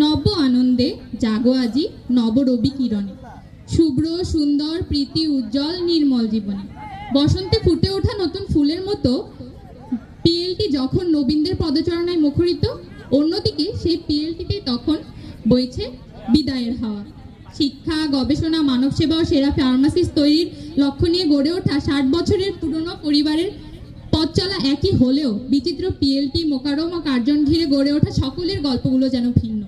নব আনন্দে জাগো আজি নব রবি কিরণে। শুভ্র, সুন্দর, প্রীতি, উজ্জ্বল, নির্মল জীবনে। বসন্তে ফুটে ওঠা নতুন ফুলের মতো পিএলটি যখন নবীনদের পদচারণায় মুখরিত, অন্যদিকে সেই পিএলটিতে তখন বইছে বিদায়ের হাওয়া। শিক্ষা, গবেষণা মানব সেবা ও সেরা ফার্মাসিস্ট তৈরির লক্ষ্য নিয়ে গড়ে ওঠা ষাট বছরের পুরনো পরিবারের পথ চলা একই হলেও বিচিত্র পিএলটি, মোকারম ও কার্জন ঘিরে গড়ে ওঠা সকলের গল্পগুলো যেন ভিন্ন।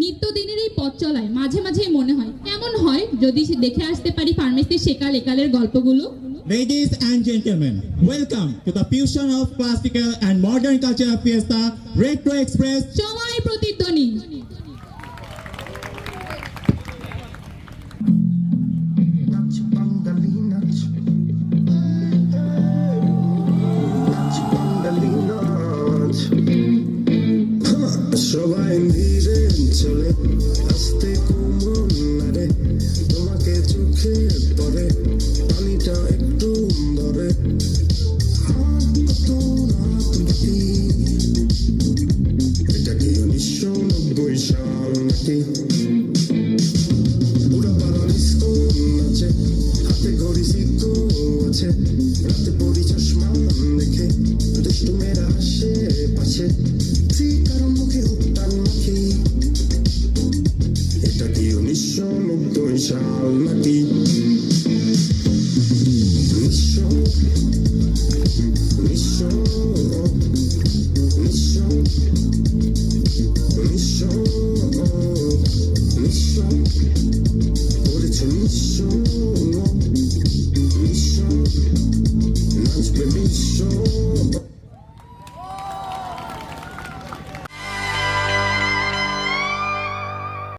নিত্যদিনের এই পথ চলায় মাঝে মাঝে মনে হয় এমন হয় যদি দেখে আসতে পারি ফার্মেসির সেকাল একালের গল্পগুলো Ladies and gentlemen, welcome to the fusion of classical and modern cultural fiesta Retro Express সময় প্রতিধ্বনি সবাই চলে আস্তে কোমল তোমাকে চোখে পড়ে পানিটা একটু ধরে এটা পুরো পাড়া ডিস্কো নাচে হাতে আছে রাতে পরি চশমা দেখে দুষ্টু মেয়েরা হাসে পাশে এটা কি উনিশশো নব্বই সাল নাকি উনিশশো উনিশশো উনিশশো উনিশশো উনিশশো করেছে উনিশশো উনিশশো নাচবে বিশ্ব